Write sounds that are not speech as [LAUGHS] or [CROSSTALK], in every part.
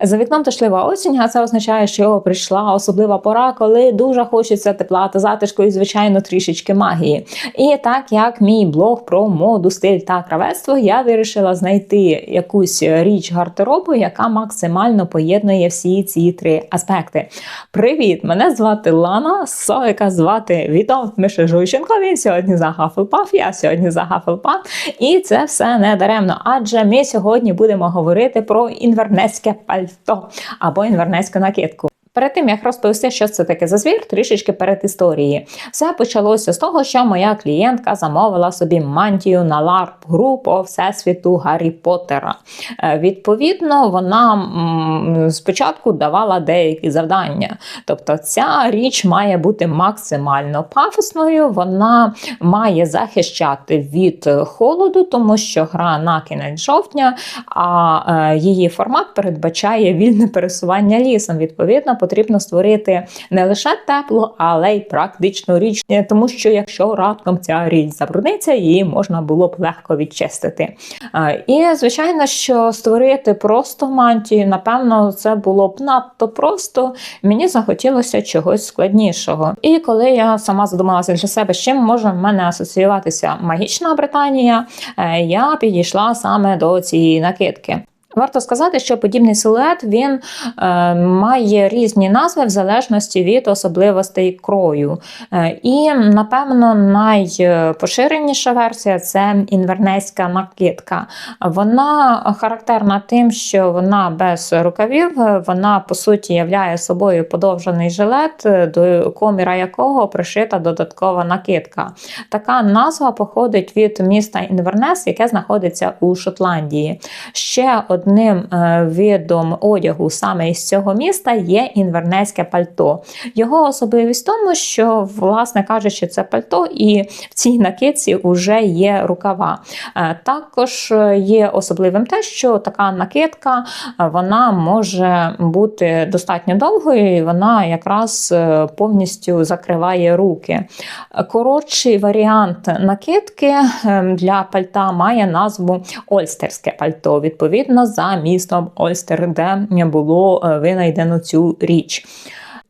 За вікном ташлива осінь, а це означає, що прийшла особлива пора, коли дуже хочеться тепла та затишку і, звичайно, трішечки магії. І так як мій блог про моду, стиль та кравецтво, я вирішила знайти якусь річ гардеробу, яка максимально поєднує всі ці три аспекти. Привіт! Мене звати Лана, Соїка звати Вітом Мише Жуйченко. Він сьогодні за Хафелпаф, я сьогодні за Хафелпаф. І це все не даремно, адже ми сьогодні будемо говорити про інвернецьке пальто або інвернецьку накидку. Перед тим як розповісти, що це таке за звір, трішечки перед історії. Все почалося з того, що моя клієнтка замовила собі мантію на ларп гру по всесвіту Гаррі Поттера. Е, Відповідно, вона спочатку давала деякі завдання. Тобто, ця річ має бути максимально пафосною, вона має захищати від холоду, тому що гра на кінець жовтня, а е, її формат передбачає вільне пересування лісом. Відповідно, потрібно створити не лише теплу, але й практичну річ, Е, тому що якщо раптом ця річ забрудниться, її можна було б легко відчистити. І звичайно, що створити просто мантію, напевно, це було б надто просто. Мені захотілося чогось складнішого. І коли я сама задумалася для себе, з чим може в мене асоціюватися магічна Британія, е, я підійшла саме до цієї накидки. Варто сказати, що подібний силует він е, має різні назви в залежності від особливостей крою. Е, і, напевно, найпоширеніша версія це інвернецька накидка. Вона характерна тим, що вона без рукавів, вона по суті являє собою подовжений жилет, до коміра якого пришита додаткова накидка. Така назва походить від міста Інвернес, яке знаходиться у Шотландії. Ще одним е, видом одягу саме із цього міста є інвернецьке пальто. Його особливість в тому, що, власне кажучи, це пальто, і в цій накидці вже є рукава. Е, Також є особливим те, що така накидка е, вона може бути достатньо довгою, і вона якраз повністю закриває руки. Коротший варіант накидки ем, для пальта має назву Ольстерське пальто, відповідно за містом Ольстерде було е, винайдено цю річ.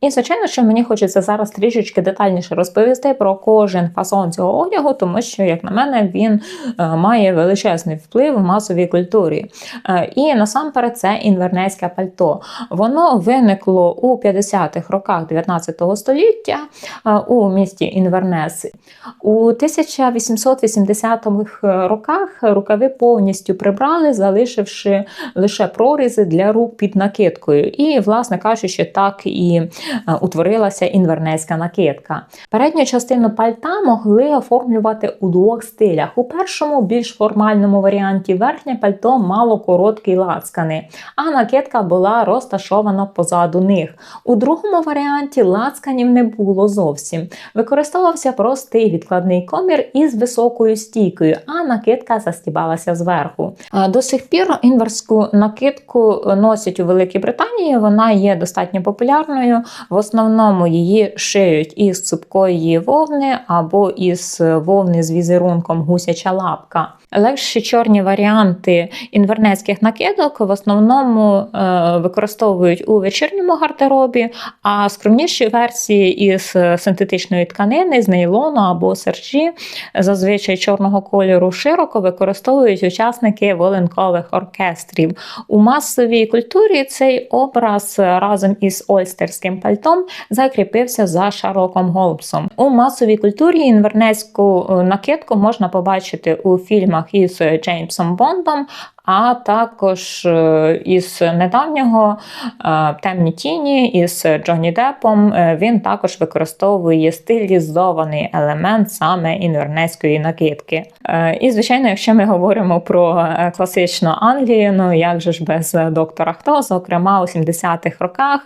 І, звичайно, що мені хочеться зараз трішечки детальніше розповісти про кожен фасон цього одягу, тому що, як на мене, він е, має величезний вплив в масовій культурі. Е, І насамперед це інвернецьке пальто. Воно виникло у 50-х роках 19 століття е, у місті Інвернес. У 1880-х роках рукави повністю прибрали, залишивши лише прорізи для рук під накидкою. І, власне кажучи, так і утворилася інвернецька накидка. Передню частину пальта могли оформлювати у двох стилях. У першому, більш формальному варіанті, верхнє пальто мало короткі лацкани, а накидка була розташована позаду них. У другому варіанті лацканів не було зовсім. Використовувався простий відкладний комір із високою стійкою, а накидка застібалася зверху. А До сих пір інверську накидку носять у Великій Британії. Вона є достатньо популярною. В основному її шиють із цупкої вовни або із вовни з візерунком гусяча лапка. Легші чорні варіанти інвернецьких накидок в основному е, використовують у вечірньому гардеробі, а скромніші версії із синтетичної тканини, з нейлону або серджі, зазвичай чорного кольору, широко використовують учасники волинкових оркестрів. У масовій культурі цей образ разом із ольстерським пальтом закріпився за Шарлоком Голмсом. У масовій культурі інвернецьку е, накидку можна побачити у фільмах із Джеймсом Бондом, а також е, із недавнього е, темні тіні із Джонні Депом е, він також використовує стилізований елемент саме інвернецької накидки. І, звичайно, якщо ми говоримо про класичну Англію, ну як же ж без доктора Хто, зокрема, у 70-х роках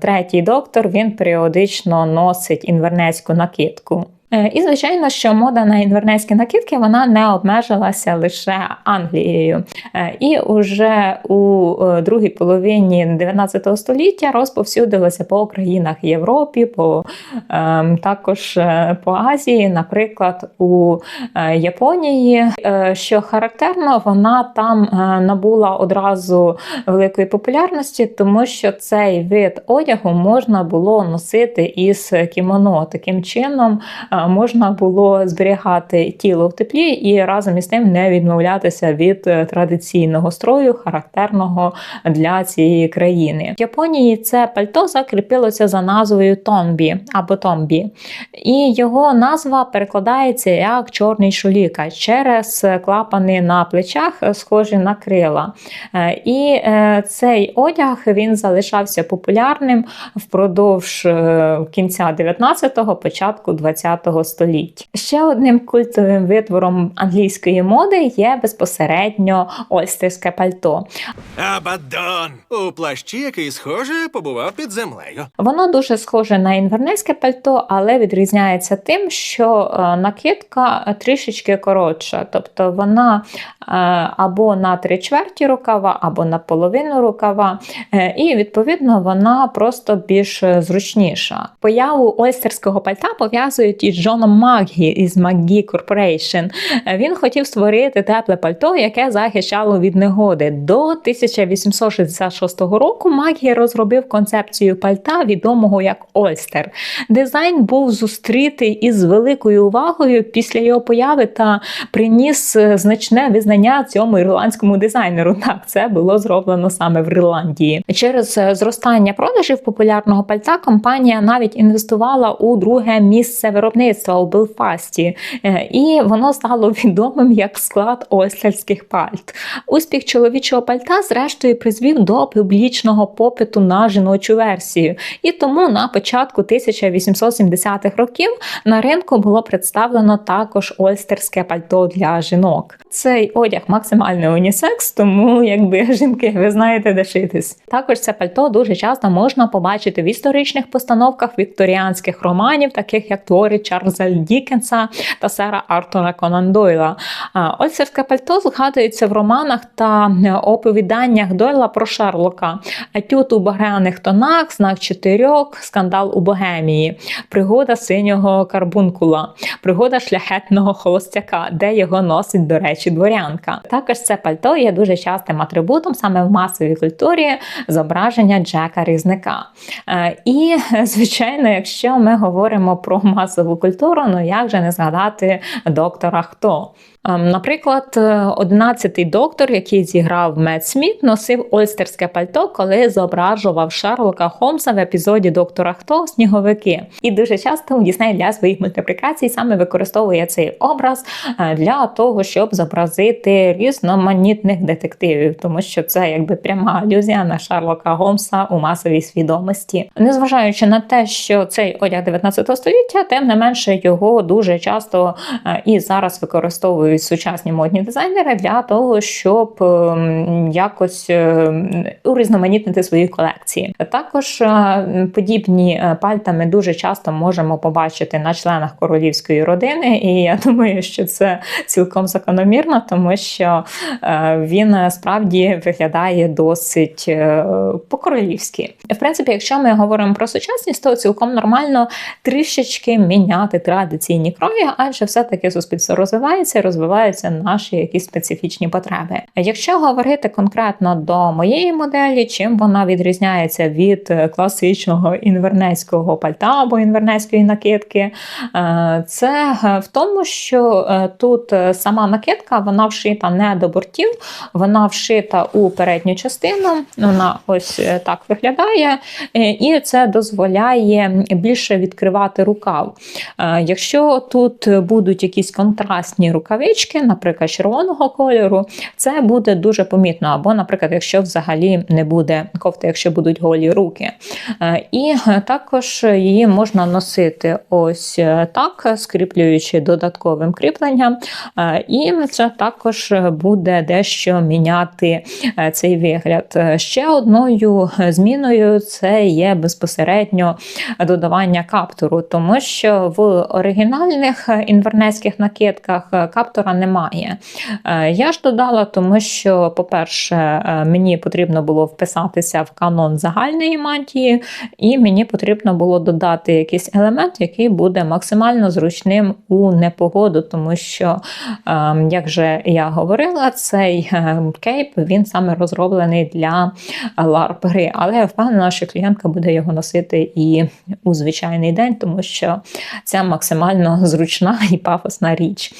третій доктор він періодично носить інвернецьку накидку. Е, І звичайно, що мода на інвернецькі накидки вона не обмежилася лише Англією. Е, І уже у е, другій половині 19 століття розповсюдилася по країнах Європі, по ем, також по Азії, наприклад, у Японії. Що характерно, вона там набула одразу великої популярності, тому що цей вид одягу можна було носити із кімоно. Таким чином можна було зберігати тіло в теплі і разом із тим не відмовлятися від е, традиційного строю, характерного для цієї країни. В Японії це пальто закріпилося за назвою тонбі або томбі, і його назва перекладається як чорний шуліка через клапани на плечах, е, схожі на крила. Е, І цей одяг він залишався популярним впродовж кінця 19-го, початку 20-го століття. Ще одним культовим витвором англійської моди є безпосередньо ольстерське пальто. Абадон! У плащі, який схоже, побував під землею. Воно дуже схоже на інвернецьке пальто, але відрізняється тим, що е, накидка трішечки коротша, тобто вона е, або на три чверті рукава, або на половину рукава, Е, і відповідно вона просто більш е, зручніша. Появу ольстерського пальта пов'язують із Джоном Макгі із Corporation. Е, Він хотів створити тепле пальто, яке захищало від негоди. До 1866 року Макгі розробив концепцію пальта, відомого як Ольстер. Дизайн був зустрітий із великою увагою після його появи та приніс е, значне визнання цьому ірландському дизайнеру. Так, це було зроблено саме в Ірландії. Через е, зростання продажів популярного пальта компанія навіть інвестувала у друге місце виробництва у Белфасті, Е, і воно стало [LAUGHS] відомим як склад ольстерських пальт. Успіх чоловічого пальта, зрештою, призвів до публічного попиту на жіночу версію. І тому на початку 1870-х років на ринку було представлено також ольстерське пальто для жінок. Цей одяг максимальний унісекс, тому якби [LAUGHS] жінки, ви знаєте, де шитись. Також це пальто дуже часто можна побачити в історичних постановках вікторіанських романів, таких як твори Чарльза Дікенса та сера Артура Конан Дойла. А, пальто згадується в романах та е, оповіданнях Дойла про Шерлока, Етюд у багряних тонах, знак чотирьох, скандал у Богемії, пригода синього карбункула, пригода шляхетного холостяка, де його носить, до речі, дворянка. Також це пальто є дуже частим атрибутом саме в масовій культурі зображення Джека Різника. Е, І, [LAUGHS] звичайно, якщо ми говоримо про масову культуру, ну як же не згадати доктора Хто? Ем, Наприклад, 11-й доктор, який зіграв Мед Сміт, носив ольстерське пальто, коли зображував Шерлока Холмса в епізоді Доктора Хто Сніговики. І дуже часто Дісней для своїх мультиплікацій саме використовує цей образ е, для того, щоб зобразити різноманітних детективів, тому що це якби пряма алюзія на Шерлока Холмса у масовій свідомості. Незважаючи на те, що цей одяг 19 століття, тим не менше його дуже часто е, і зараз використовують сучасні модні дизайнери для того, щоб ем, якось е, урізноманітнити свої колекції. Також е, подібні е, пальта ми дуже часто можемо побачити на членах королівської родини, і я думаю, що це цілком закономірно, тому що е, він справді виглядає досить по-королівськи. В принципі, якщо ми говоримо про сучасність, то цілком нормально трішечки міняти традиційні крові, адже все-таки суспільство розвивається, розвиваються наші якісь специфічні потреби. Якщо говорити конкретно до моєї моделі, чим вона відрізняється від е, класичного інвернецького пальта або інвернецької накидки, е, це е, в тому, що тут сама накидка вона вшита не до бортів, вона вшита у передню частину. Вона ось так виглядає, і це дозволяє більше відкривати рукав. Якщо тут будуть якісь контрастні рукави, рукавички, наприклад, червоного кольору, це буде дуже помітно. Або, наприклад, якщо взагалі не буде кофти, якщо будуть голі руки. Е, І також її можна носити ось е, так, скріплюючи додатковим кріпленням. Е, І це також буде дещо міняти цей вигляд. Ще одною зміною це є безпосередньо додавання каптуру, тому що в оригінальних інвернецьких накидках е, каптура немає. Е, Я ж додала, тому що, по-перше, е, мені потрібно було вписатися в канон загальної мантії, і мені потрібно було додати якийсь елемент, який буде максимально зручним у непогоду, тому що, е, як же я говорила, цей кейп він саме розроблений для ларп гри. Але я впевнена, що клієнтка буде його носити і у звичайний день, тому що це максимально зручна і пафосна річ.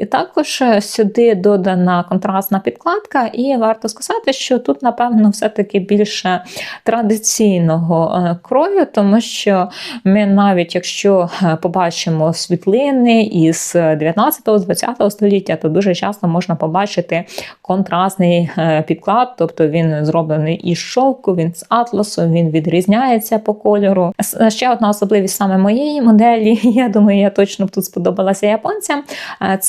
Е, Також е, сюди додана контрастна підкладка, і варто сказати, що тут, напевно, все-таки більше традиційного е, крою, тому що ми навіть якщо е, побачимо світлини із 19-20 століття, то дуже часто можна побачити контрастний підклад, тобто він зроблений із шовку, він з атласу, він відрізняється по кольору. Ще одна особливість саме моєї моделі, [LAUGHS] я думаю, я точно б тут сподобалася японцям.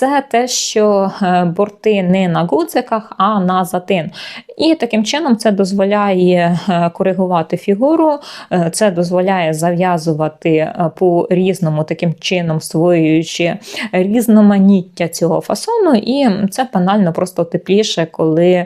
е, Те, що е, борти не на гудзиках, а на затин. І таким чином це дозволяє е, коригувати фігуру, е, це дозволяє зав'язувати по різному таким чином, створюючи різноманіття цього фасону, і це банально просто тепліше, коли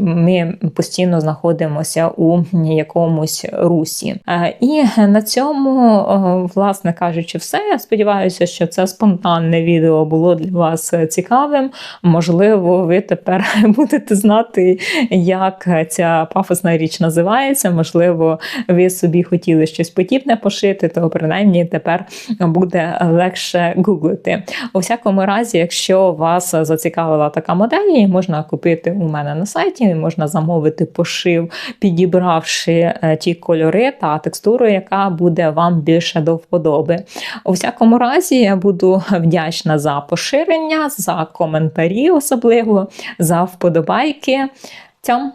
ми постійно знаходимося у якомусь русі. І на цьому, власне кажучи, все. Я сподіваюся, що це спонтанне відео було для вас цікавим. Можливо, ви тепер [LAUGHS] будете знати, як ця пафосна річ називається. Можливо, ви собі хотіли щось подібне пошити, то принаймні тепер буде легше гуглити. У всякому разі, якщо вас зацікавила така модель, її можна купити у мене на сайті, можна замовити пошив, підібравши е, ті кольори та текстуру, яка буде вам більше до вподоби. У всякому разі, я буду вдячна за поширення, за коментарі, особливо за вподобайки. Цьом!